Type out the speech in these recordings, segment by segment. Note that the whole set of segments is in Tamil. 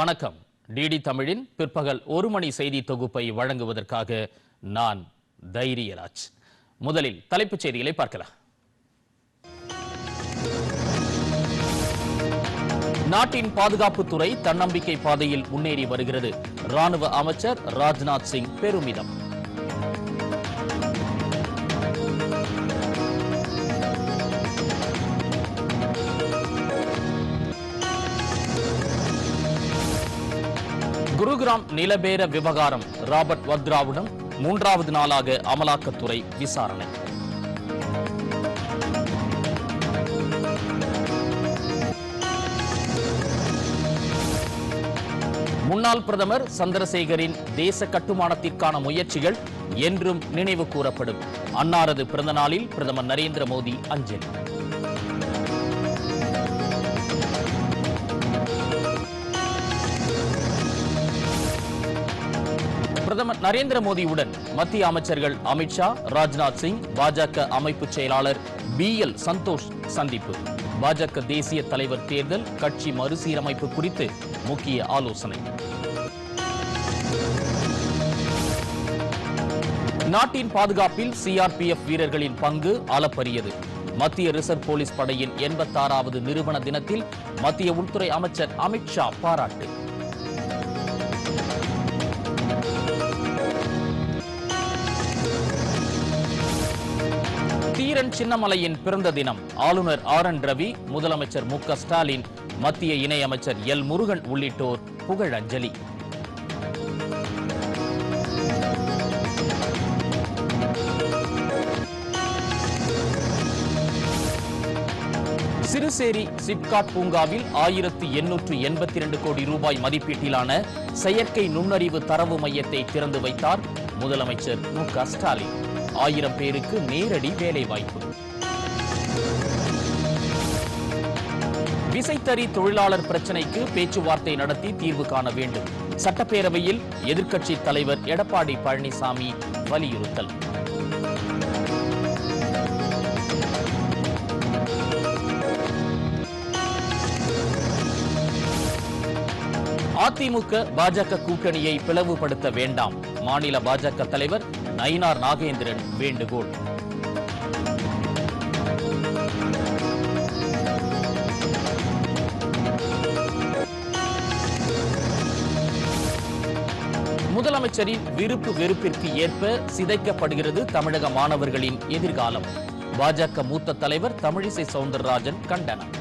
வணக்கம். டிடி தமிழின் பிற்பகல் ஒரு மணி செய்தி தொகுப்பை வழங்குவதற்காக நான் தைரியராஜ். முதலில் தலைப்புச் செய்திகளை பார்க்கலாம். நாட்டின் பாதுகாப்புத்துறை தன்னம்பிக்கை பாதையில் முன்னேறி வருகிறது. ராணுவ அமைச்சர் ராஜ்நாத் சிங் பெருமிதம். குருகிராம் நிலபேர விவகாரம் ராபர்ட் வத்ராவிடம் மூன்றாவது நாளாக அமலாக்கத்துறை விசாரணை. முன்னாள் பிரதமர் சந்திரசேகரின் தேச கட்டுமானத்திற்கான முயற்சிகள் என்றும் நினைவு கூறப்படும். அன்னாரது பிறந்த நாளில் பிரதமர் நரேந்திர மோடி அஞ்சலி. பிரதமர் நரேந்திர மோடியுடன் மத்திய அமைச்சர்கள் அமித்ஷா ராஜ்நாத் சிங் பாஜக அமைப்பு செயலாளர் பி எல் சந்தோஷ் சந்திப்பு. பாஜக தேசிய தலைவர் தேர்தல் கட்சி மறுசீரமைப்பு குறித்து முக்கிய ஆலோசனை. நாட்டின் பாதுகாப்பில் சிஆர்பிஎஃப் வீரர்களின் பங்கு அளப்பரியது. மத்திய ரிசர்வ் போலீஸ் படையின் எண்பத்தாறாவது நிறுவன தினத்தில் மத்திய உள்துறை அமைச்சர் அமித்ஷா பாராட்டு. வீரன் சின்னமலையின் பிறந்த தினம். ஆளுநர் ஆர் என் ரவி முதலமைச்சர் மு ஸ்டாலின் மத்திய இணையமைச்சர் எல் முருகன் உள்ளிட்டோர் புகழஞ்சலி. சிறுசேரி சிப்காட் பூங்காவில் ஆயிரத்து எண்ணூற்று எண்பத்தி இரண்டு கோடி ரூபாய் மதிப்பீட்டிலான செயற்கை நுண்ணறிவு தரவு மையத்தை திறந்து வைத்தார் முதலமைச்சர் மு க ஸ்டாலின். ஆயிரம் பேருக்கு நேரடி வேலை வாய்ப்பு விசைத்தறி தொழிலாளர் பிரச்சினைக்கு பேச்சுவார்த்தை நடத்தி தீர்வு காண வேண்டும். சட்டப்பேரவையில் எதிர்க்கட்சி தலைவர் எடப்பாடி பழனிசாமி வலியுறுத்தல். அதிமுக பாஜக கூட்டணியை பிளவுபடுத்த வேண்டாம். மாநில பாஜக தலைவர் நயினார் நாகேந்திரன் வேண்டுகோள். முதலமைச்சரின் விருப்பு வெறுப்பிற்கு ஏற்ப சிதைக்கப்படுகிறது தமிழக மாணவர்களின் எதிர்காலம். பாஜக மூத்த தலைவர் தமிழிசை சவுந்தரராஜன் கண்டனம்.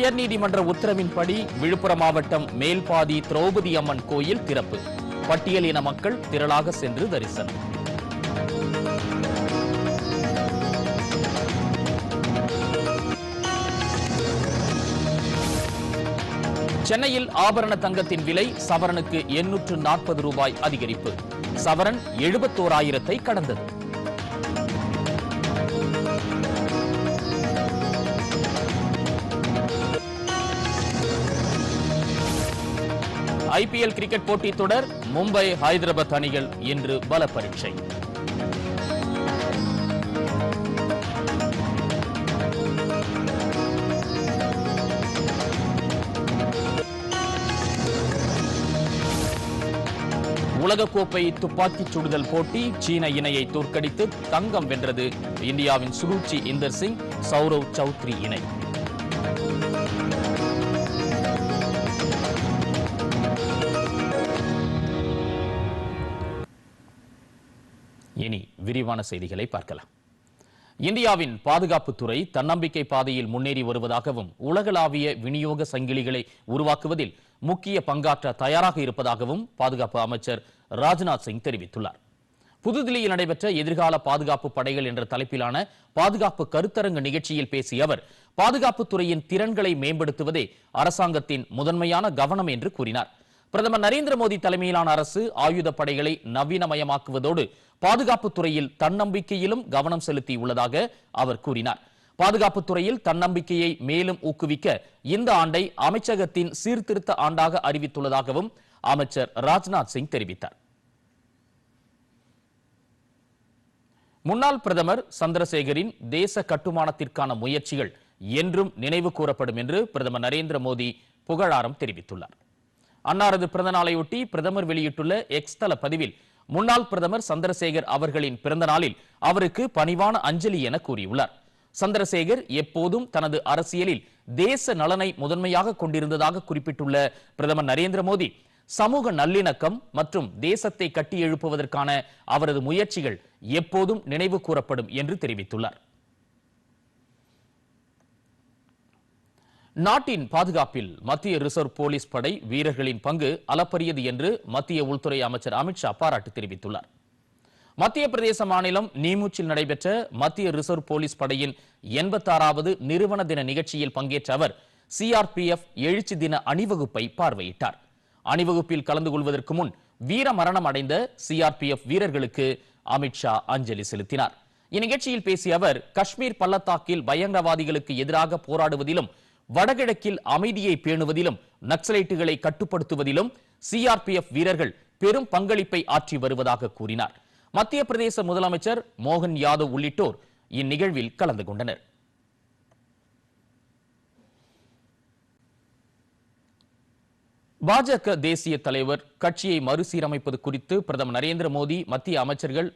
உயர்நீதிமன்ற உத்தரவின்படி விழுப்புரம் மாவட்டம் மேல்பாதி திரௌபதி அம்மன் கோயில் திறப்பு. பட்டியலின மக்கள் திரளாக சென்று தரிசனம். சென்னையில் ஆபரண தங்கத்தின் விலை சவரனுக்கு எண்ணூற்று நாற்பது ரூபாய் அதிகரிப்பு. சவரன் எழுபத்தோராயிரத்தை கடந்தது. ஐபிஎல் கிரிக்கெட் போட்டித் தொடர் மும்பை ஹைதராபாத் அணிகள் இன்று பல பரீட்சை உலகக்கோப்பை துப்பாக்கிச் சுடுதல் போட்டி சீன இணையை தோற்கடித்து தங்கம் வென்றது இந்தியாவின் சுருச்சி இந்தர் சிங் சௌரவ் சௌத்ரி இணை. விரிவான செய்திகளை பார்க்கலாம். இந்தியாவின் பாதுகாப்புத்துறை தன்னம்பிக்கை பாதையில் முன்னேறி வருவதாகவும் உலகளாவிய விநியோக சங்கிலிகளை உருவாக்குவதில் முக்கிய பங்காற்ற தயாராக இருப்பதாகவும் பாதுகாப்பு அமைச்சர் ராஜ்நாத் சிங் தெரிவித்துள்ளார். புதுதில்லியில் நடைபெற்ற எதிர்கால பாதுகாப்பு படைகள் என்ற தலைப்பிலான பாதுகாப்பு கருத்தரங்கு நிகழ்ச்சியில் பேசிய அவர் பாதுகாப்புத்துறையின் திறன்களை மேம்படுத்துவதே அரசாங்கத்தின் முதன்மையான கவனம் என்று கூறினார். பிரதமர் நரேந்திர மோடி தலைமையிலான அரசு ஆயுத படைகளை நவீனமயமாக்குவதோடு பாதுகாப்பு துறையில் தன்னம்பிக்கையிலும் கவனம் செலுத்தியுள்ளதாக அவர் கூறினார். பாதுகாப்பு துறையில் தன்னம்பிக்கையை மேலும் ஊக்குவிக்க இந்த ஆண்டை அமைச்சகத்தின் சீர்திருத்த ஆண்டாக அறிவித்துள்ளதாகவும் அமைச்சர் ராஜ்நாத் சிங் தெரிவித்தார். முன்னாள் பிரதமர் சந்திரசேகரின் தேச கட்டுமானத்திற்கான முயற்சிகள் என்றும் நினைவு கூறப்படும் என்று பிரதமர் நரேந்திர மோடி புகழாரம் தெரிவித்துள்ளார். அன்னாரது பிறந்த நாளையொட்டி பிரதமர் வெளியிட்டுள்ள எக்ஸ் தள பதிவில் முன்னாள் பிரதமர் சந்திரசேகர் அவர்களின் பிறந்த நாளில் அவருக்கு பணிவான அஞ்சலி என கூறியுள்ளார். சந்திரசேகர் எப்போதும் தனது அரசியலில் தேச நலனை முதன்மையாக கொண்டிருந்ததாக குறிப்பிட்டுள்ள பிரதமர் நரேந்திர மோடி சமூக நல்லிணக்கம் மற்றும் தேசத்தை கட்டியெழுப்புவதற்கான அவரது முயற்சிகள் எப்போதும் நினைவு கூறப்படும் என்று தெரிவித்துள்ளார். நாட்டின் பாதுகாப்பில் மத்திய ரிசர்வ் போலீஸ் படை வீரர்களின் பங்கு அளப்பரியது என்று மத்திய உள்துறை அமைச்சர் அமித்ஷா பாராட்டு தெரிவித்துள்ளார். மத்திய பிரதேச மாநிலம் நீமூச்சில் நடைபெற்ற மத்திய ரிசர்வ் போலீஸ் படையின் எண்பத்தாறாவது நிறுவன தின நிகழ்ச்சியில் பங்கேற்ற அவர் சிஆர்பிஎஃப் எழுச்சி தின அணிவகுப்பை பார்வையிட்டார். அணிவகுப்பில் கலந்து கொள்வதற்கு முன் வீர மரணம் அடைந்த சிஆர்பிஎஃப் வீரர்களுக்கு அமித்ஷா அஞ்சலி செலுத்தினார். இந்நிகழ்ச்சியில் பேசிய அவர் காஷ்மீர் பள்ளத்தாக்கில் பயங்கரவாதிகளுக்கு எதிராக போராடுவதிலும் வடகிழக்கில் அமைதியை பேணுவதிலும் நக்சலைட்டுகளை கட்டுப்படுத்துவதிலும் சிஆர்பிஎஃப் வீரர்கள் பெரும் பங்களிப்பை ஆற்றி வருவதாக கூறினார். மத்திய பிரதேச முதலமைச்சர் மோகன் யாதவ் உள்ளிட்டோர் இந்நிகழ்வில் கலந்து கொண்டனர். பாஜக தேசிய தலைவர் கட்சியை மறுசீரமைப்பது குறித்து பிரதமர் நரேந்திர மோடி மத்திய அமைச்சர்கள்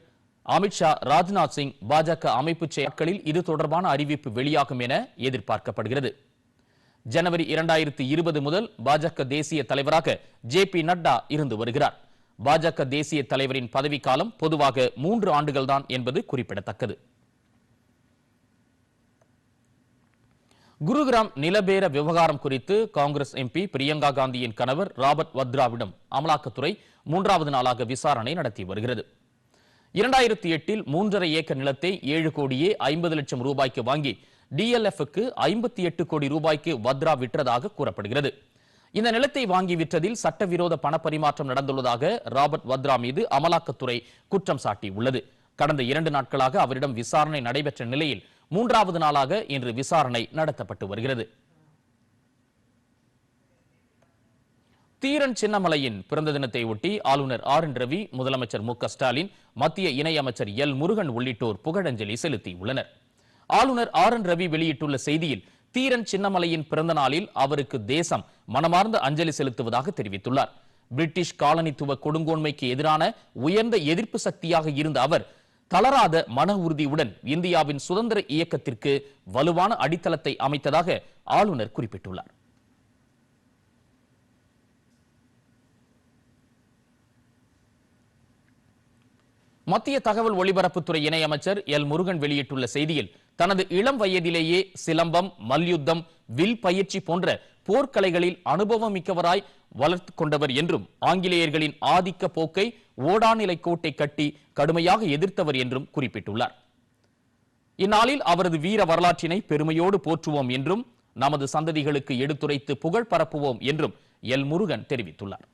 அமித்ஷா ராஜ்நாத் சிங் பாஜக அமைப்பு செயற்களில் இது தொடர்பான அறிவிப்பு வெளியாகும் என எதிர்பார்க்கப்படுகிறது. ஜனவரி இரண்டாயிரத்தி இருபது முதல் பாஜக தேசிய தலைவராக ஜே பி நட்டா இருந்து வருகிறார். பாஜக தேசிய தலைவரின் பதவிக்காலம் பொதுவாக மூன்று ஆண்டுகள்தான் என்பது குறிப்பிடத்தக்கது. குருகிராம் நிலபேர விவகாரம் குறித்து காங்கிரஸ் எம்பி பிரியங்கா காந்தியின் கணவர் ராபர்ட் வத்ராவிடம் அமலாக்கத்துறை மூன்றாவது நாளாக விசாரணை நடத்தி வருகிறது. இரண்டாயிரத்தி எட்டில் மூன்றரை ஏக்கர் நிலத்தை ஏழு கோடியே ஐம்பது லட்சம் ரூபாய்க்கு வாங்கி டிஎல்எஃப்க்கு ஐம்பத்தி எட்டு கோடி ரூபாய்க்கு வத்ரா விற்றதாக கூறப்படுகிறது. இந்த நிலத்தை வாங்கி விற்றதில் சட்டவிரோத பணப்பரிமாற்றம் நடந்துள்ளதாக ராபர்ட் வத்ரா மீது அமலாக்கத்துறை குற்றம் சாட்டியுள்ளது. கடந்த இரண்டு நாட்களாக அவரிடம் விசாரணை நடைபெற்ற நிலையில் மூன்றாவது நாளாக இன்று விசாரணை நடத்தப்பட்டு வருகிறது. தீரன் சின்னமலையின் பிறந்த தினத்தை ஒட்டி ஆளுநர் ஆர் என் ரவி முதலமைச்சர் மு க ஸ்டாலின் மத்திய இணையமைச்சர் எல் முருகன் உள்ளிட்டோர் புகழஞ்சலி செலுத்தியுள்ளனர். ஆளுநர் ஆர் என் ரவி வெளியிட்டுள்ள செய்தியில் தீரன் சின்னமலையின் பிறந்த நாளில் அவருக்கு தேசம் மனமார்ந்த அஞ்சலி செலுத்துவதாக தெரிவித்துள்ளார். பிரிட்டிஷ் காலனித்துவ கொடுங்கோன்மைக்கு எதிரான உயர்ந்த எதிர்ப்பு சக்தியாக இருந்த அவர் தளராத மன உறுதியுடன் இந்தியாவின் சுதந்திர இயக்கத்திற்கு வலுவான அடித்தளத்தை அமைத்ததாக ஆளுநர் குறிப்பிட்டுள்ளார். மத்திய தகவல் ஒலிபரப்புத்துறை இணையமைச்சர் எல் முருகன் வெளியிட்டுள்ள செய்தியில் தனது இளம் வயதிலேயே சிலம்பம் மல்யுத்தம் வில் பயிற்சி போன்ற போர்க்கலைகளில் அனுபவம் மிக்கவராய் வளர்த்து கொண்டவர் என்றும் ஆங்கிலேயர்களின் ஆதிக்க போக்கை ஓடாநிலை கோட்டை கட்டி கடுமையாக எதிர்த்தவர் என்றும் குறிப்பிட்டுள்ளார். இந்நாளில் அவரது வீர வரலாற்றினை பெருமையோடு போற்றுவோம் என்றும் நமது சந்ததிகளுக்கு எடுத்துரைத்து புகழ் பரப்புவோம் என்றும் எல் முருகன் தெரிவித்துள்ளார்.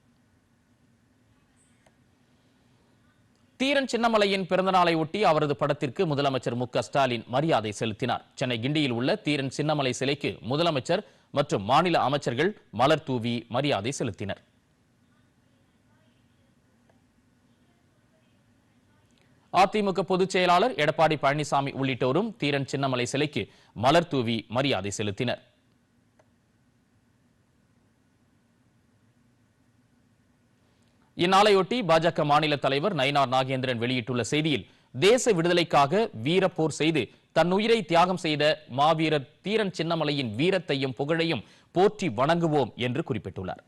தீரன் சின்னமலையின் பிறந்தநாளை ஒட்டி அவரது படத்திற்கு முதலமைச்சர் மு ஸ்டாலின் மரியாதை செலுத்தினார். சென்னை கிண்டியில் உள்ள தீரன் சின்னமலை சிலைக்கு முதலமைச்சர் மற்றும் மாநில அமைச்சர்கள் மலர் தூவி மரியாதை செலுத்தினர். அதிமுக பொதுச் செயலாளர் எடப்பாடி பழனிசாமி உள்ளிட்டோரும் தீரன் சின்னமலை சிலைக்கு மலர் தூவி மரியாதை செலுத்தினர். இந்நாளையொட்டி பாஜக மாநில தலைவர் நயினார் நாகேந்திரன் வெளியிட்டுள்ள செய்தியில் தேச விடுதலைக்காக வீரப்போர் செய்து தன் உயிரை தியாகம் செய்த மாவீரர் தீரன் சின்னமலையின் வீரத்தையும் புகழையும் போற்றி வணங்குவோம் என்று குறிப்பிட்டுள்ளார்.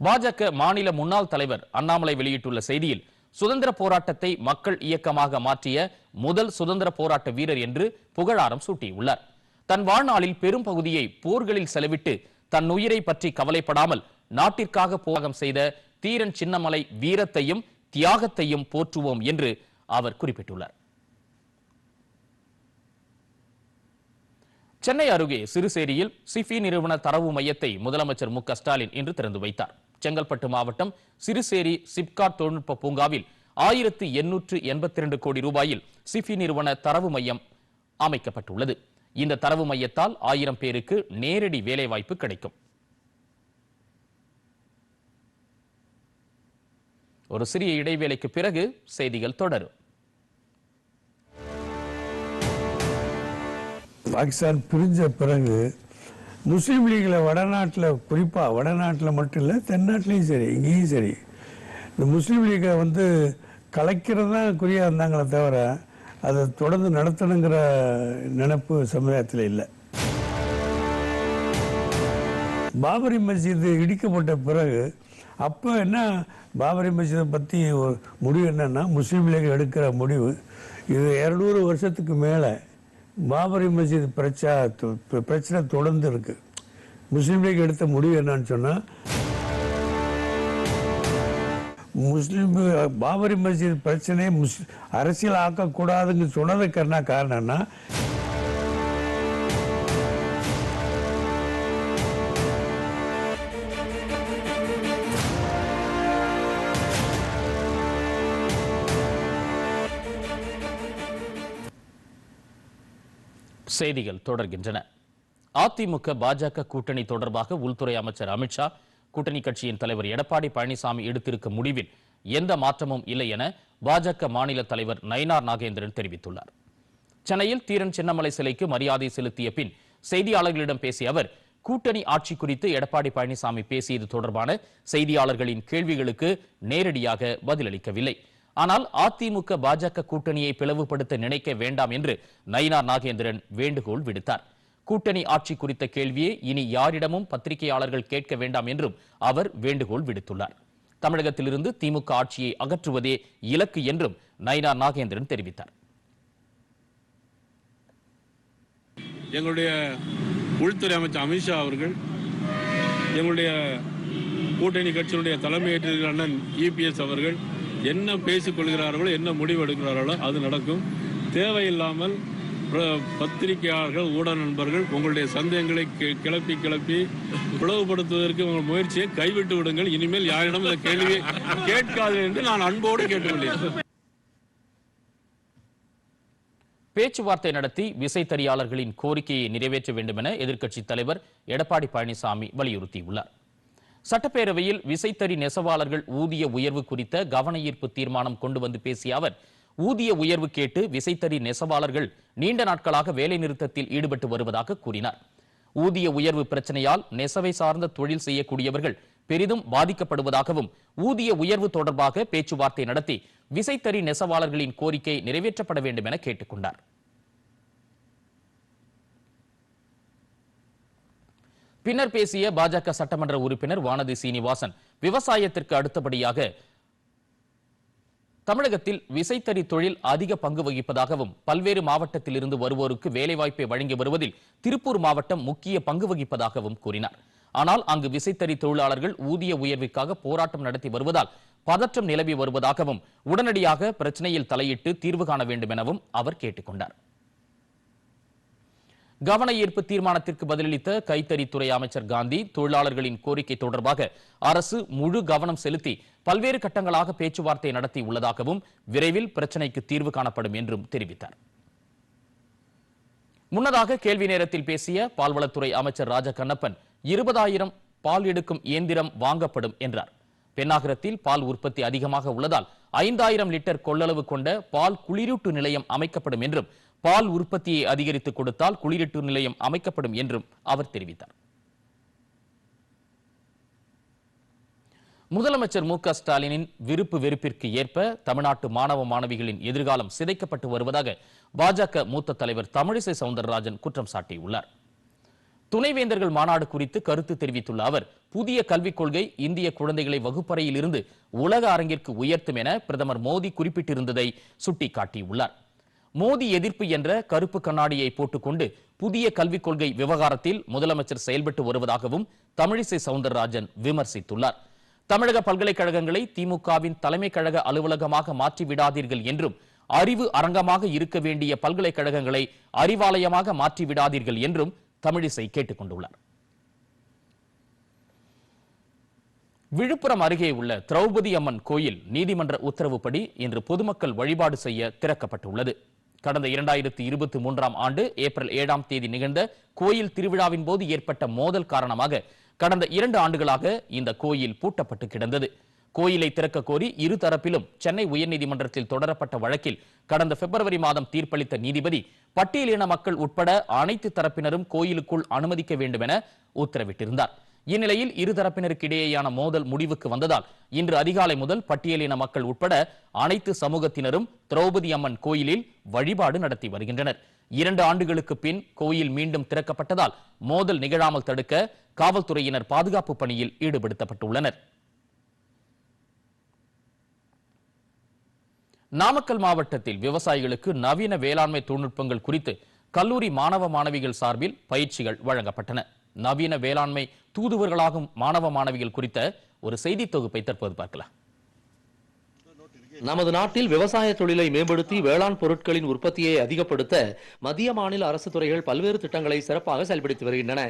பாஜக மாநில முன்னாள் தலைவர் அண்ணாமலை வெளியிட்டுள்ள செய்தியில் சுதந்திர போராட்டத்தை மக்கள் இயக்கமாக மாற்றிய முதல் சுதந்திர போராட்ட வீரர் என்று புகழாரம் சூட்டியுள்ளார். தன் வாழ்நாளில் பெரும் பகுதியை போர்களில் செலவிட்டு தன் உயிரை பற்றி கவலைப்படாமல் நாட்டிற்காக போராகம் செய்த தீரன் சின்னமலை வீரத்தையும் தியாகத்தையும் போற்றுவோம் என்று அவர் குறிப்பிட்டுள்ளார். சென்னை அருகே சிறுசேரியில் சிஃபி நிறுவன தரவு மையத்தை முதலமைச்சர் மு ஸ்டாலின் இன்று திறந்து வைத்தார். செங்கல்பட்டு மாவட்டம் சிறுசேரி சிப்காட் தொழில்நுட்ப பூங்காவில் ஆயிரத்து எண்ணூற்று எண்பத்தி இரண்டு கோடி ரூபாயில் சிஃபி நிறுவன தரவு மையம் அமைக்கப்பட்டுள்ளது. இந்த தரவு மையத்தால் ஆயிரம் பேருக்கு நேரடி வேலைவாய்ப்பு கிடைக்கும். ஒரு சிறிய இடைவேளைக்கு பிறகு செய்திகள் தொடரும். பாகிஸ்தான் பிரிஞ்ச பிறகு முஸ்லீம் லீகில் வடநாட்டில் குறிப்பாக வடநாட்டில் மட்டும் இல்லை தென்னாட்டிலையும் சரி இங்கேயும் சரி. இந்த முஸ்லீம் லீகை வந்து கலைக்கிறது தான் குறியாக இருந்தாங்களே தவிர அதை தொடர்ந்து நடத்தணுங்கிற நினப்பு சமுதாயத்தில் இல்லை. பாபரி மஸ்ஜித் இடிக்கப்பட்ட பிறகு அப்போ என்ன பாபரி மஸ்ஜிதை பற்றி ஒரு முடிவு என்னன்னா முஸ்லீம் லீக் எடுக்கிற முடிவு இது இரநூறு வருஷத்துக்கு மேலே பாபரி மஸ்ஜித் பிரச்சா பிரச்சனை தொடர்ந்து இருக்குது முஸ்லீம் லீக் எடுத்த முடிவு என்னன்னு சொன்னால் முஸ்லீம் பாபரி மஸ்ஜித் பிரச்சனையை முஸ் அரசியல் ஆக்கக்கூடாதுன்னு சொன்னதுக்கு என்ன? காரணம்னா செய்திகள் தொடர்கின்றன. அதிமுக பாஜக கூட்டணி தொடர்பாக உள்துறை அமைச்சர் அமித்ஷா கூட்டணி கட்சியின் தலைவர் எடப்பாடி பழனிசாமி எடுத்திருக்கும் முடிவில் எந்த மாற்றமும் இல்லை என பாஜக மாநில தலைவர் நயினார் நாகேந்திரன் தெரிவித்துள்ளார். சென்னையில் தீரன் சின்னமலை சிலைக்கு மரியாதை செலுத்திய பின் செய்தியாளர்களிடம் பேசிய அவர் கூட்டணி ஆட்சி குறித்து எடப்பாடி பழனிசாமி பேசியது தொடர்பான செய்தியாளர்களின் கேள்விகளுக்கு நேரடியாக பதிலளிக்கவில்லை. ஆனால் அதிமுக பாஜக கூட்டணியை பிளவுபடுத்த நினைக்க வேண்டாம் என்று நயினார் நாகேந்திரன் வேண்டுகோள் விடுத்தார். கூட்டணி ஆட்சி குறித்த கேள்வியை இனி யாரிடமும் பத்திரிகையாளர்கள் கேட்க வேண்டாம் என்றும் அவர் வேண்டுகோள் விடுத்துள்ளார். தமிழகத்திலிருந்து திமுக ஆட்சியை அகற்றுவதே இலக்கு என்றும் நயினார் நாகேந்திரன் தெரிவித்தார். எங்களுடைய உள்துறை அமைச்சர் அமித்ஷா அவர்கள் எங்களுடைய கூட்டணி கட்சியினுடைய தலைமையேற்றிருக்கிற அண்ணன் இபிஎஸ் அவர்கள் என்ன பேசிக் கொள்கிறார்களோ என்ன முடிவு எடுக்கிறார்களோ அது நடக்கும். தேவையில்லாமல் பத்திரிகையாளர்கள் ஊடக நண்பர்கள் உங்களுடைய சந்தேகங்களை கிளப்பி கிளப்பி பிளவுபடுத்துவதற்கு உங்கள் முயற்சியை கைவிட்டு விடுங்கள். இனிமேல் யாரிடம் இந்த கேள்வியை கேட்காது என்று நான் அன்போடு கேட்டுக்கொள்கிறேன். பேச்சுவார்த்தை நடத்தி விசைத்தறியாளர்களின் கோரிக்கையை நிறைவேற்ற வேண்டும் என எதிர்க்கட்சித் தலைவர் எடப்பாடி பழனிசாமி வலியுறுத்தியுள்ளார். சட்டப்பேரவையில் விசைத்தறி நெசவாளர்கள் ஊதிய உயர்வு குறித்த கவன ஈர்ப்பு தீர்மானம் கொண்டு வந்து பேசிய அவர் ஊதிய உயர்வு கேட்டு விசைத்தறி நெசவாளர்கள் நீண்ட நாட்களாக வேலைநிறுத்தத்தில் ஈடுபட்டு வருவதாக கூறினார். ஊதிய உயர்வு பிரச்சனையால் நெசவை சார்ந்த தொழில் செய்யக்கூடியவர்கள் பெரிதும் பாதிக்கப்படுவதாகவும் ஊதிய உயர்வு தொடர்பாக பேச்சுவார்த்தை நடத்தி விசைத்தறி நெசவாளர்களின் கோரிக்கை நிறைவேற்றப்பட வேண்டும் என கேட்டுக்கொண்டார். பின்னர் பேசிய பாஜக சட்டமன்ற உறுப்பினர் வானதி சீனிவாசன் விவசாயத்திற்கு அடுத்தபடியாக தமிழகத்தில் விசைத்தறி தொழில் அதிக பங்கு வகிப்பதாகவும் பல்வேறு மாவட்டத்தில் இருந்து வருவோருக்கு வேலைவாய்ப்பை வழங்கி வருவதில் திருப்பூர் மாவட்டம் முக்கிய பங்கு வகிப்பதாகவும் கூறினார். ஆனால் அங்கு விசைத்தறி தொழிலாளர்கள் ஊதிய உயர்வுக்காக போராட்டம் நடத்தி வருவதால் பதற்றம் நிலவி வருவதாகவும் உடனடியாக பிரச்சனையில் தலையிட்டு தீர்வு காண வேண்டும் எனவும் அவர் கேட்டுக்கொண்டார். கவன ஈர்ப்பு தீர்மானத்திற்கு பதிலளித்த கைத்தறித்துறை அமைச்சர் காந்தி தொழிலாளர்களின் கோரிக்கை தொடர்பாக அரசு முழு கவனம் செலுத்தி பல்வேறு கட்டங்களாக பேச்சுவார்த்தை நடத்தி உள்ளதாகவும் விரைவில் பிரச்சினைக்கு தீர்வு காணப்படும் என்றும் தெரிவித்தார். முன்னதாக கேள்வி நேரத்தில் பேசிய பால்வளத்துறை அமைச்சர் ராஜ கண்ணப்பன் இருபதாயிரம் பால் எடுக்கும் இயந்திரம் வாங்கப்படும் என்றார். பெண்ணாகரத்தில் பால் உற்பத்தி அதிகமாக உள்ளதால் ஐந்தாயிரம் லிட்டர் கொள்ளளவு கொண்ட பால் குளிரூட்டு நிலையம் அமைக்கப்படும் என்றும் பால் உற்பத்தியை அதிகரித்து கொடுத்தால் குளிரீட்டு நிலையம் அமைக்கப்படும் என்றும் அவர் தெரிவித்தார். முதலமைச்சர் மு க ஸ்டாலினின் விருப்பு வெறுப்பிற்கு ஏற்ப தமிழ்நாட்டு மாணவ மாணவிகளின் எதிர்காலம் சிதைக்கப்பட்டு வருவதாக பாஜக மூத்த தலைவர் தமிழிசை சவுந்தரராஜன் குற்றம் சாட்டியுள்ளார். துணைவேந்தர்கள் மாநாடு குறித்து கருத்து தெரிவித்துள்ள அவர் புதிய கல்விக் கொள்கை இந்திய குழந்தைகளை வகுப்பறையில் இருந்து உலக அரங்கிற்கு உயர்த்தும் என பிரதமர் மோடி குறிப்பிட்டிருந்ததை சுட்டிக்காட்டியுள்ளார். மோடி எதிர்ப்பு என்ற கருப்பு கண்ணாடியை போட்டுக்கொண்டு புதிய கல்விக் கொள்கை விவகாரத்தில் முதலமைச்சர் செயல்பட்டு வருவதாகவும் தமிழிசை சவுந்தரராஜன் விமர்சித்துள்ளார். தமிழக பல்கலைக்கழகங்களை திமுகவின் தலைமை கழக அலுவலகமாக மாற்றி விடாதீர்கள் என்றும் அறிவு அரங்கமாக இருக்க வேண்டிய பல்கலைக்கழகங்களை அறிவாலயமாக மாற்றி விடாதீர்கள் என்றும் தமிழிசை கேட்டுக் கொண்டுள்ளார் விழுப்புரம் அருகே உள்ள திரௌபதி அம்மன் கோயில் நீதிமன்ற உத்தரவுப்படி இன்று பொதுமக்கள் வழிபாடு செய்ய திறக்கப்பட்டுள்ளது. கடந்த இரண்டாயிரத்தி இருபத்தி மூன்றாம் ஆண்டு ஏப்ரல் ஏழாம் தேதி நிகழ்ந்த கோயில் திருவிழாவின் போது ஏற்பட்ட மோதல் காரணமாக கடந்த இரண்டு ஆண்டுகளாக இந்த கோயில் பூட்டப்பட்டு கிடந்தது. கோயிலை திறக்க கோரி இரு தரப்பிலும் சென்னை உயர்நீதிமன்றத்தில் தொடரப்பட்ட வழக்கில் கடந்த பிப்ரவரி மாதம் தீர்ப்பளித்த நீதிபதி பட்டியலின மக்கள் உட்பட அனைத்து தரப்பினரும் கோயிலுக்குள் அனுமதிக்க வேண்டும் என உத்தரவிட்டிருந்தார். இந்நிலையில் இருதரப்பினருக்கிடையேயான இடையேயான மோதல் முடிவுக்கு வந்ததால் இன்று அதிகாலை முதல் பட்டியலின மக்கள் உட்பட அனைத்து சமூகத்தினரும் திரௌபதி அம்மன் கோயிலில் வழிபாடு நடத்தி வருகின்றனர். இரண்டு ஆண்டுகளுக்கு பின் கோயில் மீண்டும் திறக்கப்பட்டதால் மோதல் நிகழாமல் தடுக்க காவல்துறையினர் பாதுகாப்பு பணியில் ஈடுபடுத்தப்பட்டுள்ளனர். நாமக்கல் மாவட்டத்தில் விவசாயிகளுக்கு நவீன வேளாண்மை தொழில்நுட்பங்கள் குறித்து கல்லூரி மாணவ மாணவிகள் சார்பில் பயிற்சிகள் வழங்கப்பட்டன. நவீன வேளாண்மை தூதுவர்களாகும் மாணவ மாணவிகள் குறித்த ஒரு செய்தி தொகுப்பை தற்போது பார்க்கலாம். நமது நாட்டில் விவசாய தொழிலை மேம்படுத்தி வேளாண் பொருட்களின் உற்பத்தியை அதிகப்படுத்த மத்திய மாநில அரசு துறைகள் பல்வேறு திட்டங்களை சிறப்பாக செயல்படுத்தி வருகின்றன.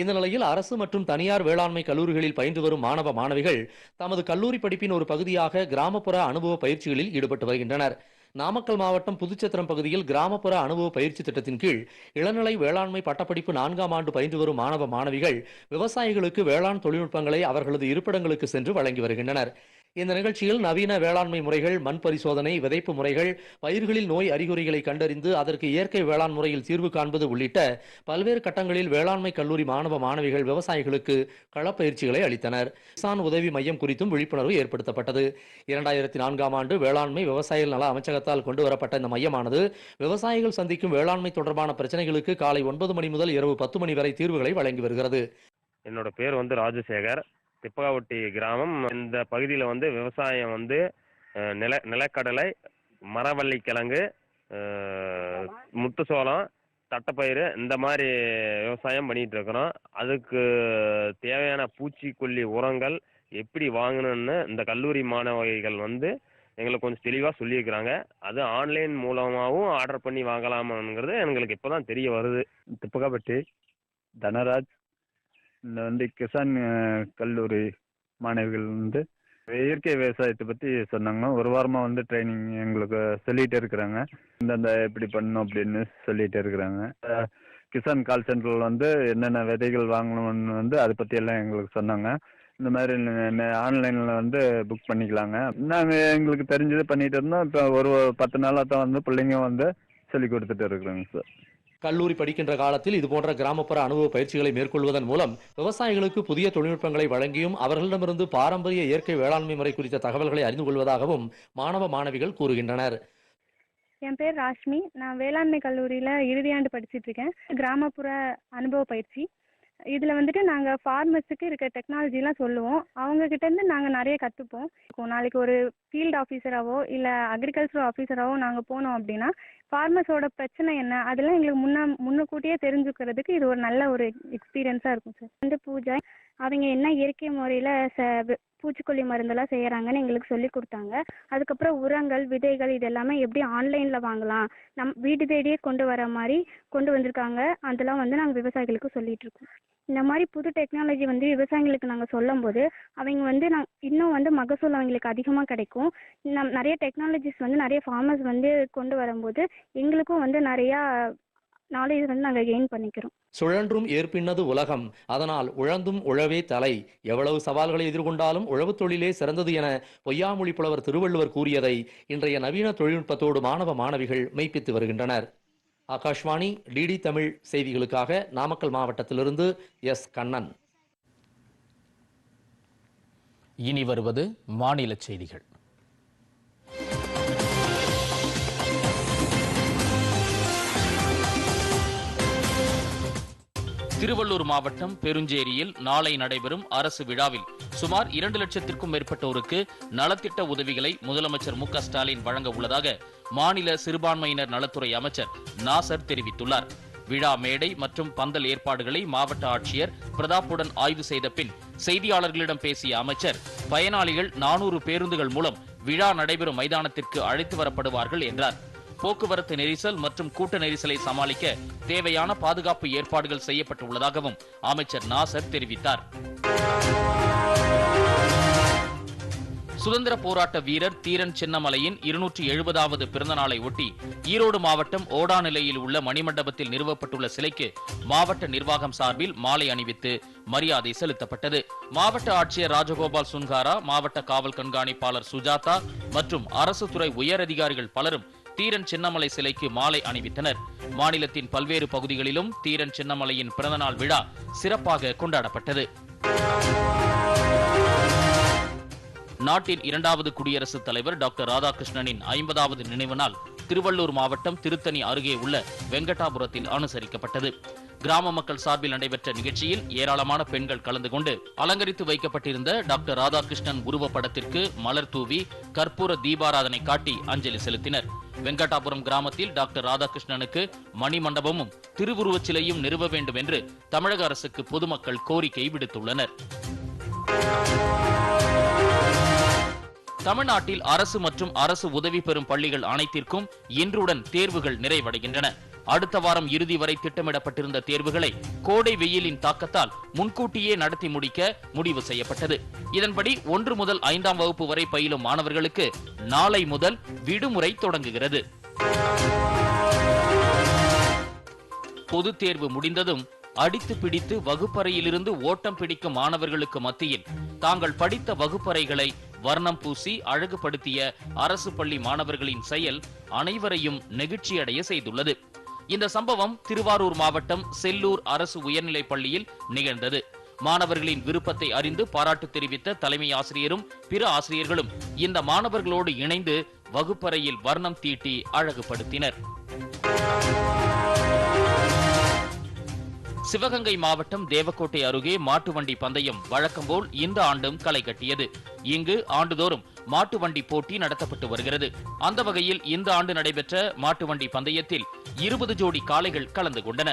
இந்த நிலையில் அரசு மற்றும் தனியார் வேளாண்மை கல்லூரிகளில் பயின்று வரும் மாணவ மாணவிகள் தமது கல்லூரி படிப்பின் ஒரு பகுதியாக கிராமப்புற அனுபவ பயிற்சிகளில் ஈடுபட்டு வருகின்றனர். நாமக்கல் மாவட்டம் புதுச்சத்திரம் பகுதியில் கிராமப்புற அனுபவ பயிற்சி திட்டத்தின் கீழ் இளநிலை வேளாண்மை பட்டப்படிப்பு நான்காம் ஆண்டு பயின்று வரும் மாணவ மாணவிகள் விவசாயிகளுக்கு வேளாண் தொழில்நுட்பங்களை அவர்களது இருப்பிடங்களுக்கு சென்று வழங்கி வருகின்றனர். இந்த நிகழ்ச்சியில் நவீன வேளாண்மை முறைகள் மண் பரிசோதனை விதைப்பு முறைகள் பயிர்களில் நோய் அறிகுறிகளை கண்டறிந்து அதற்கு இயற்கை வேளாண் முறையில் தீர்வு காண்பது உள்ளிட்ட பல்வேறு கட்டங்களில் வேளாண்மை கல்லூரி மாணவ மாணவிகள் விவசாயிகளுக்கு களப்பயிற்சிகளை அளித்தனர். கிசான் உதவி மையம் குறித்தும் விழிப்புணர்வு ஏற்படுத்தப்பட்டது. இரண்டாயிரத்தி நான்காம் ஆண்டு வேளாண்மை விவசாயிகள் நல அமைச்சகத்தால் கொண்டு வரப்பட்ட இந்த மையமானது விவசாயிகள் சந்திக்கும் வேளாண்மை தொடர்பான பிரச்சனைகளுக்கு காலை ஒன்பது மணி முதல் இரவு பத்து மணி வரை தீர்வுகளை வழங்கி வருகிறது. என்னோட பேர் வந்து ராஜசேகர். திப்பகாவட்டி கிராமம். இந்த பகுதியில் வந்து விவசாயம் வந்து நில நிலக்கடலை மரவள்ளி கிழங்கு முத்துசோளம் முத்து சோளம் தட்டைப்பயிறு இந்த மாதிரி விவசாயம் பண்ணிகிட்டு இருக்கிறோம் அதுக்கு தேவையான பூச்சிக்கொல்லி உரங்கள் எப்படி வாங்கணும்னு இந்த கல்லூரி மாணவிகள் வந்து எங்களுக்கு கொஞ்சம் தெளிவாக சொல்லியிருக்கிறாங்க. அது ஆன்லைன் மூலமாகவும் ஆர்டர் பண்ணி வாங்கலாமாங்கிறது எங்களுக்கு இப்போ தான் தெரிய வருது. திப்பகாப்பட்டி தனராஜ் இந்த வந்து கிசான் கல்லூரி மாணவிகள் வந்து இயற்கை விவசாயத்தை பற்றி சொன்னாங்க ஒரு வாரமாக வந்து ட்ரைனிங் எங்களுக்கு சொல்லிகிட்டே இருக்கிறாங்க. இந்தந்த எப்படி பண்ணணும் அப்படின்னு சொல்லிகிட்டே இருக்கிறாங்க. கிசான் கால் சென்டரில் வந்து என்னென்ன விதைகள் வாங்கணும்னு வந்து அதை பற்றி எல்லாம் எங்களுக்கு சொன்னாங்க. இந்த மாதிரி ஆன்லைனில் வந்து புக் பண்ணிக்கலாங்க. நாங்கள் எங்களுக்கு தெரிஞ்சது பண்ணிட்டு இருந்தோம். இப்போ ஒரு பத்து நாளாக தான் வந்து பிள்ளைங்க வந்து சொல்லி கொடுத்துட்டு இருக்கிறாங்க சார் கல்லூரி படிக்கின்ற காலத்தில் இதுபோன்ற கிராமப்புற அனுபவ பயிற்சிகளை மேற்கொள்வதன் மூலம் விவசாயிகளுக்கு புதிய தொழில்நுட்பங்களை வழங்கியும் அவர்களிடமிருந்து பாரம்பரிய இயற்கை வேளாண்மை முறை குறித்த தகவல்களை அறிந்து கொள்வதாகவும் மாணவ மாணவிகள் கூறுகின்றனர். என் பேர் ராஷ்மி. நான் வேளாண்மை கல்லூரியில் இறுதியாண்டு படிச்சிட்டு இருக்கேன். கிராமப்புற அனுபவ பயிற்சி. இதில் வந்துட்டு நாங்கள் ஃபார்மர்ஸுக்கு இருக்க டெக்னாலஜிலாம் சொல்லுவோம். அவங்கக்கிட்டேருந்து நாங்கள் நிறைய கற்றுப்போம் இப்போ நாளைக்கு ஒரு ஃபீல்டு ஆஃபீஸராகவோ இல்லை அக்ரிகல்ச்சர் ஆஃபீஸராகவோ நாங்கள் போனோம் அப்படின்னா ஃபார்மர்ஸோட பிரச்சனை என்ன? அதெல்லாம் எங்களுக்கு முன்ன முன்னுக்கூட்டியே தெரிஞ்சுக்கிறதுக்கு இது ஒரு நல்ல ஒரு எக்ஸ்பீரியன்ஸாக இருக்கும் சார் வந்து பூஜை அவங்க என்ன இயற்கை முறையில் ச பூச்சிக்கொல்லி மருந்தெல்லாம் செய்கிறாங்கன்னு எங்களுக்கு சொல்லி கொடுத்தாங்க. அதுக்கப்புறம் உரங்கள் விதைகள் இது எல்லாமே எப்படி ஆன்லைனில் வாங்கலாம்? நம் வீடு தேடியே கொண்டு வர மாதிரி கொண்டு வந்திருக்காங்க. அதெல்லாம் வந்து நாங்கள் விவசாயிகளுக்கு சொல்லிட்டு இருக்கோம். இந்த மாதிரி புது டெக்னாலஜி வந்து விவசாயிகளுக்கு நாங்கள் சொல்லும்போது அவங்க வந்து நான் இன்னும் வந்து மகசூல் அவங்களுக்கு அதிகமாக கிடைக்கும். நம் நிறைய டெக்னாலஜிஸ் வந்து நிறைய ஃபார்மர்ஸ் வந்து கொண்டு வரும்போது எங்களுக்கும் வந்து நிறையா நாலேஜ் வந்து நாங்கள் கெயின் பண்ணிக்கிறோம். சுழன்றும் ஏற்பின்னது உலகம். அதனால் உழந்தும் உழவே தலை. எவ்வளவு சவால்களை எதிர்கொண்டாலும் உழவு தொழிலே சிறந்தது என பொய்யாமொழி புலவர் திருவள்ளுவர் கூறியதை இன்றைய நவீன தொழில்நுட்பத்தோடு மாணவ மாணவிகள் மெய்ப்பித்து வருகின்றனர். ஆகாஷ்வாணி டிடி தமிழ் செய்திகளுக்காக நாமக்கல் மாவட்டத்திலிருந்து எஸ். கண்ணன். இனி வருவது மாநில செய்திகள். திருவள்ளூர் மாவட்டம் பெருஞ்சேரியில் நாளை நடைபெறும் அரசு விழாவில் சுமார் இரண்டு லட்சத்திற்கும் மேற்பட்டோருக்கு நலத்திட்ட உதவிகளை முதலமைச்சர் மு ஸ்டாலின் வழங்க உள்ளதாக மாநில சிறுபான்மையினர் நலத்துறை அமைச்சர் நாசர் தெரிவித்துள்ளார். விழா மேடை மற்றும் பந்தல் ஏற்பாடுகளை மாவட்ட ஆட்சியர் பிரதாப்புடன் ஆய்வு செய்த பின் செய்தியாளர்களிடம் பேசிய அமைச்சர் பயனாளிகள் நானூறு பேருந்துகள் மூலம் விழா நடைபெறும் மைதானத்திற்கு அழைத்து வரப்படுவார்கள் என்றார். போக்குவரத்து நெரிசல் மற்றும் கூட்ட நெரிசலை சமாளிக்க தேவையான பாதுகாப்பு ஏற்பாடுகள் செய்யப்பட்டுள்ளதாகவும் அமைச்சர் நாசர் தெரிவித்தார். சுதந்திர போராட்ட வீரர் தீரன் சின்னமலையின் இருநூற்றி எழுபதாவது பிறந்த நாளை ஒட்டி ஈரோடு மாவட்டம் ஓடாநிலையில் உள்ள மணிமண்டபத்தில் நிறுவப்பட்டுள்ள சிலைக்கு மாவட்ட நிர்வாகம் சார்பில் மாலை அணிவித்து மரியாதை செலுத்தப்பட்டது. மாவட்ட ஆட்சியர் ராஜகோபால் சுன்காரா மாவட்ட காவல் கண்காணிப்பாளர் சுஜாதா மற்றும் அரசு துறை உயரதிகாரிகள் பலரும் தீரன் சின்னமலை சிலைக்கு மாலை அணிவித்தனர். மாநிலத்தின் பல்வேறு பகுதிகளிலும் தீரன் சின்னமலையின் பிறந்தநாள் விழா சிறப்பாக கொண்டாடப்பட்டது. நாட்டின் இரண்டாவது குடியரசுத் தலைவர் டாக்டர் ராதாகிருஷ்ணனின் ஐம்பதாவது நினைவு நாள் திருவள்ளூர் மாவட்டம் திருத்தணி அருகே உள்ள வெங்கடாபுரத்தில் அனுசரிக்கப்பட்டது. கிராம மக்கள் சார்பில் நடைபெற்ற நிகழ்ச்சியில் ஏராளமான பெண்கள் கலந்து கொண்டு அலங்கரித்து வைக்கப்பட்டிருந்த டாக்டர் ராதாகிருஷ்ணன் உருவப்படத்திற்கு மலர் தூவி கற்பூர தீபாராதனை காட்டி அஞ்சலி செலுத்தினர். வெங்கடாபுரம் கிராமத்தில் டாக்டர் ராதாகிருஷ்ணனுக்கு மணிமண்டபமும் திருவுருவச் சிலையும் நிறுவ வேண்டும் என்று தமிழக அரசுக்கு பொதுமக்கள் கோரிக்கை விடுத்துள்ளனர். தமிழ்நாட்டில் அரசு மற்றும் அரசு உதவி பெறும் பள்ளிகள் அனைத்திற்கும் இன்றுடன் தேர்வுகள் நிறைவடைகின்றன. அடுத்த வாரம் இறுதி வரை திட்டமிடப்பட்டிருந்த தேர்வுகளை கோடை வெயிலின் தாக்கத்தால் முன்கூட்டியே நடத்தி முடிக்க முடிவு செய்யப்பட்டது. இதன்படி ஒன்று முதல் ஐந்தாம் வகுப்பு வரை பயிலும் மாணவர்களுக்கு நாளை முதல் விடுமுறை தொடங்குகிறது. பொதுத் தேர்வு முடிந்ததும் அடித்து பிடித்து வகுப்பறையிலிருந்து ஓட்டம் பிடிக்கும் மாணவர்களுக்கு மத்தியில் தாங்கள் படித்த வகுப்பறைகளை வர்ணம் பூசி அழகுபடுத்திய அரசு பள்ளி மாணவர்களின் செயல் அனைவரையும் நெகிழ்ச்சியடைய செய்துள்ளது. இந்த சம்பவம் திருவாரூர் மாவட்டம் செல்லூர் அரசு உயர்நிலைப் பள்ளியில் நிகழ்ந்தது. மாணவர்களின் விருப்பத்தை அறிந்து பாராட்டு தெரிவித்த தலைமை ஆசிரியரும் பிற ஆசிரியர்களும் இந்த மாணவர்களோடு இணைந்து வகுப்பறையில் வர்ணம் தீட்டி அழகுபடுத்தினர். சிவகங்கை மாவட்டம் தேவக்கோட்டை அருகே மாட்டு வண்டி பந்தயம் வழக்கம்போல் இந்த ஆண்டும் களை கட்டியது. இங்கு ஆண்டுதோறும் மாட்டு வண்டி போட்டி நடத்தப்பட்டு வருகிறது. அந்த வகையில் இந்த ஆண்டு நடைபெற்ற மாட்டு வண்டி பந்தயத்தில் இருபது ஜோடி காளைகள் கலந்து கொண்டன.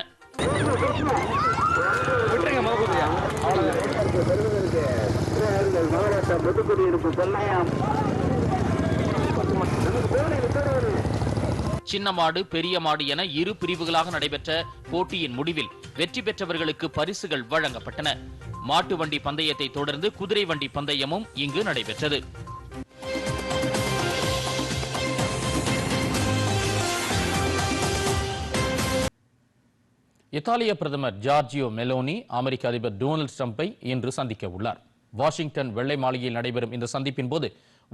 சின்ன மாடு பெரிய மாடு என இரு பிரிவுகளாக நடைபெற்ற போட்டியின் முடிவில் வெற்றி பெற்றவர்களுக்கு பரிசுகள் வழங்கப்பட்டன. மாட்டு வண்டி பந்தயத்தை தொடர்ந்து குதிரை வண்டி பந்தயமும் இங்கு நடைபெற்றது. இத்தாலிய பிரதமர் ஜார்ஜியோ மெலோனி அமெரிக்க அதிபர் டொனால்டு ட்ரம்பை இன்று சந்திக்க உள்ளார். வாஷிங்டன் வெள்ளை மாளிகையில் நடைபெறும் இந்த சந்திப்பின் போது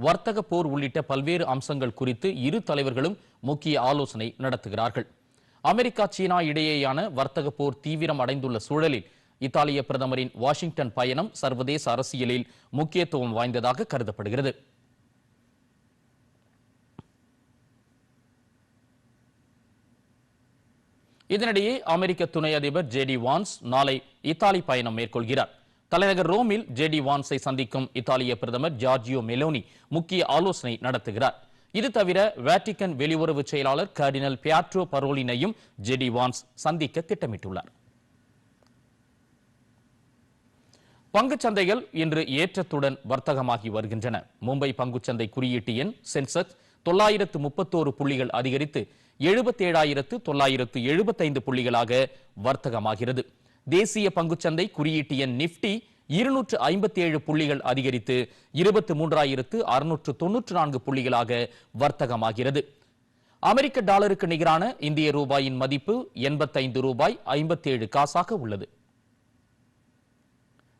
வர்த்தக போர் உள்ளிட்ட பல்வேறு அம்சங்கள் குறித்து இரு தலைவர்களும் முக்கிய ஆலோசனை நடத்துகிறார்கள். அமெரிக்கா சீனா இடையேயான வர்த்தக போர் தீவிரம் அடைந்துள்ள சூழலில் இத்தாலிய பிரதமரின் வாஷிங்டன் பயணம் சர்வதேச அரசியலில் முக்கியத்துவம் வாய்ந்ததாக கருதப்படுகிறது. இதனிடையே அமெரிக்க துணை அதிபர் ஜேடி வான்ஸ் நாளை இத்தாலி பயணம் மேற்கொள்கிறார். தலைநகர் ரோமில் ஜேடி வான்ஸை சந்திக்கும் இத்தாலிய பிரதமர் ஜார்ஜியோ மெலோனி முக்கிய ஆலோசனை நடத்துகிறார். இது தவிர வேட்டிக்கன் வெளியுறவு செயலாளர் கர்டினல் பியாட்ரோ பரோலினையும் ஜெடி வான்ஸ் சந்திக்க திட்டமிட்டுள்ளார். பங்குச்சந்தைகள் இன்று ஏற்றத்துடன் வர்த்தகமாகி வருகின்றன. மும்பை பங்குச்சந்தை குறியீட்டு எண் சென்செக்ஸ் தொள்ளாயிரத்து முப்பத்தோரு புள்ளிகள் அதிகரித்து எழுபத்தேழாயிரத்து தொள்ளாயிரத்து எழுபத்தைந்து புள்ளிகளாக வர்த்தகமாகிறது. தேசிய பங்குச்சந்தை குறியீட்டு எண் நிப்டி இருநூற்று ஐம்பத்தி ஏழு புள்ளிகள் அதிகரித்து இருபத்தி மூன்றாயிரத்து அறுநூற்று தொன்னூற்று நான்கு புள்ளிகளாக வர்த்தகமாகிறது. அமெரிக்க டாலருக்கு நிகரான இந்திய ரூபாயின் மதிப்பு எண்பத்தைந்து ரூபாய் ஐம்பத்தேழு காசாக உள்ளது.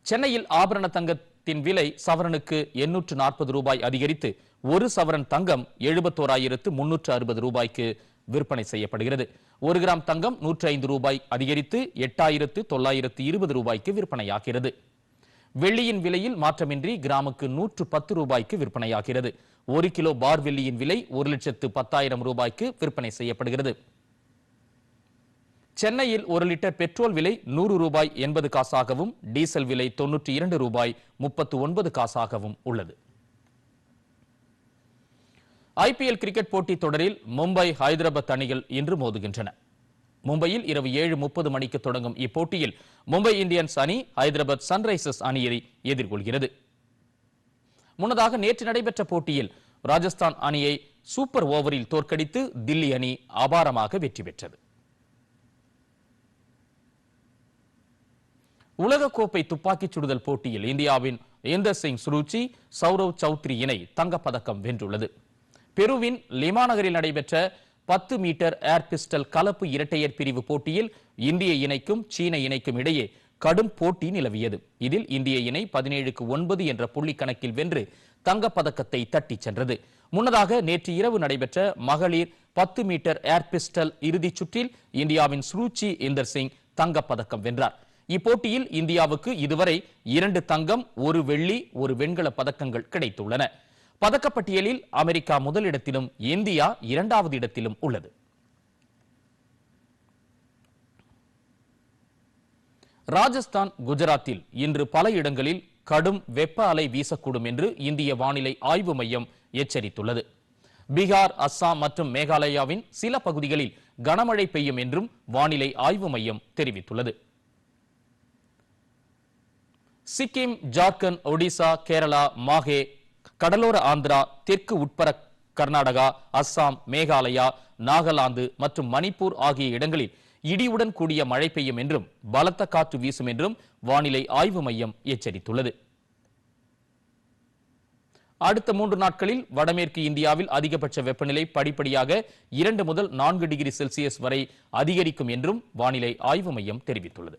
சென்னையில் ஆபரண தங்கத்தின் விலை சவரனுக்கு எண்ணூற்று நாற்பது ரூபாய் அதிகரித்து ஒரு சவரன் தங்கம் எழுபத்தோராயிரத்து முன்னூற்று அறுபது ரூபாய்க்கு விற்பனை செய்யப்படுகிறது. ஒரு கிராம் தங்கம் நூற்றி ஐந்து ரூபாய் அதிகரித்து எட்டாயிரத்து தொள்ளாயிரத்து இருபது ரூபாய்க்கு விற்பனையாகிறது. வெள்ளியின் விலையில் மாற்றமின்றி கிராமுக்கு நூற்று பத்து ரூபாய்க்கு விற்பனையாகிறது. ஒரு கிலோ பார் வெள்ளியின் விலை ஒரு லட்சத்து பத்தாயிரம் ரூபாய்க்கு விற்பனை செய்யப்படுகிறது. சென்னையில் ஒரு லிட்டர் பெட்ரோல் விலை நூறு ரூபாய் எண்பது காசாகவும் டீசல் விலை தொன்னூற்றி இரண்டு ரூபாய் முப்பத்து ஒன்பது காசாகவும் உள்ளது. ஐபிஎல் கிரிக்கெட் போட்டித் தொடரில் மும்பை ஹைதராபாத் அணிகள் இன்று மோதுகின்றன. மும்பையில் இரவு ஏழு முப்பது மணிக்கு தொடங்கும் இப்போட்டியில் மும்பை இந்தியன்ஸ் அணி ஹைதராபாத் சன்ரைசர்ஸ் அணியை எதிர்கொள்கிறது. முன்னதாக நேற்று நடைபெற்ற போட்டியில் ராஜஸ்தான் அணியை சூப்பர் ஓவரில் தோற்கடித்து தில்லி அணி அபாரமாக வெற்றி பெற்றது. உலகக்கோப்பை துப்பாக்கிச் சுடுதல் போட்டியில் இந்தியாவின் இந்தர் சிங் சுருச்சி சௌரவ் சௌத்ரி இணை தங்கப்பதக்கம் வென்றுள்ளது. பெருவின் லிமா நகரில் நடைபெற்ற பத்து மீட்டர் ஏர் பிஸ்டல் கலப்பு இரட்டையர் பிரிவு போட்டியில் இந்திய இணைக்கும் சீன இணைக்கும் இடையே கடும் போட்டி நிலவியது. இதில் இந்திய இணை பதினேழுக்கு ஒன்பது என்ற புள்ளி கணக்கில் வென்று தங்கப்பதக்கத்தை தட்டிச் சென்றது. முன்னதாக நேற்று இரவு நடைபெற்ற மகளிர் பத்து மீட்டர் ஏர் பிஸ்டல் இறுதிச் சுற்றில் இந்தியாவின் ஸ்ரூச்சி இந்தர் சிங் தங்கப்பதக்கம் வென்றார். இப்போட்டியில் இந்தியாவுக்கு இதுவரை இரண்டு தங்கம் ஒரு வெள்ளி ஒரு வெண்கல பதக்கங்கள் கிடைத்துள்ளன. பதக்கப்பட்டியலில் அமெரிக்கா முதலிடத்திலும் இந்தியா இரண்டாவது இடத்திலும் உள்ளது. ராஜஸ்தான் குஜராத்தில் இன்று பல இடங்களில் கடும் வெப்ப அலை வீசக்கூடும் என்று இந்திய வானிலை ஆய்வு மையம் எச்சரித்துள்ளது. பீகார் அஸ்ஸாம் மற்றும் மேகாலயாவின் சில பகுதிகளில் கனமழை பெய்யும் என்றும் வானிலை ஆய்வு மையம் தெரிவித்துள்ளது. சிக்கிம் ஜார்க்கண்ட் ஒடிசா கேரளா மாஹே கடலோர ஆந்திரா தெற்கு உட்பர கர்நாடகா அஸ்ஸாம் மேகாலயா நாகாலாந்து மற்றும் மணிப்பூர் ஆகிய இடங்களில் இடியுடன் கூடிய மழை பெய்யும் என்றும் பலத்த காற்று வீசும் என்றும் வானிலை ஆய்வு மையம் எச்சரித்துள்ளது. அடுத்த மூன்று நாட்களில் வடமேற்கு இந்தியாவில் அதிகபட்ச வெப்பநிலை படிப்படியாக இரண்டு முதல் நான்கு டிகிரி செல்சியஸ் வரை அதிகரிக்கும் என்றும் வானிலை ஆய்வு மையம் தெரிவித்துள்ளது.